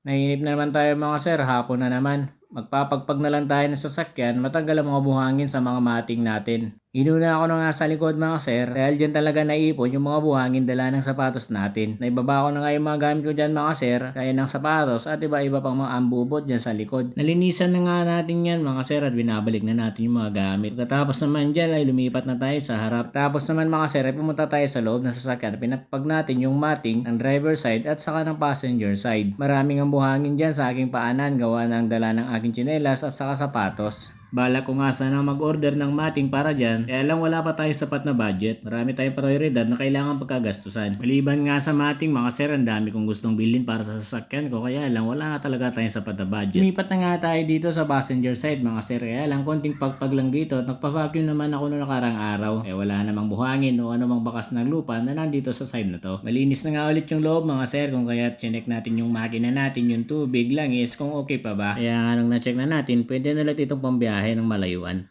Nainip na naman tayo mga sir, hapon na naman. Magpapagpag na lang tayo ng sasakyan, matanggal ang mga buhangin sa mga mating natin. Inuna ako na nga sa likod mga sir, dahil dyan talaga naipon yung mga buhangin dala ng sapatos natin. Naibaba ko na nga yung mga gamit ko dyan mga sir, kaya ng sapatos at iba-iba pang mga ambubot dyan sa likod. Nalinisan na nga natin yan mga sir at binabalik na natin yung mga gamit. Tapos naman dyan ay lumipat na tayo sa harap. Tapos naman mga sir ay pumunta tayo sa loob ng sasakyan. Pinagpag natin yung mating ng driver side at saka ng passenger side. Maraming ang buhangin dyan sa aking paanan gawa ng dala ng aking tsinelas at saka sapatos. Bala ko nga sana mag-order ng mating para dyan, kaya lang wala pa tayong sapat na budget. Marami tayong prioridad na kailangan pagkagastusan. Maliban nga sa mating mga sir, ang dami kong gustong bilhin para sa sasakyan ko, kaya lang wala nga talaga tayong sapat na budget. Lumipat na nga tayo dito sa passenger side mga sir, kaya lang konting pagpag lang dito at nagpa-vacuum naman ako noong nakarang araw. Eh wala namang buhangin o anumang bakas ng lupa na nandito sa side na to. Malinis na nga ulit yung loob mga sir, kung kaya chinek natin yung makina natin, yung tubig lang is kung okay pa ba. Kaya nga nung na-check na natin, pwede na ulit itong pambiyahe ng malayuan.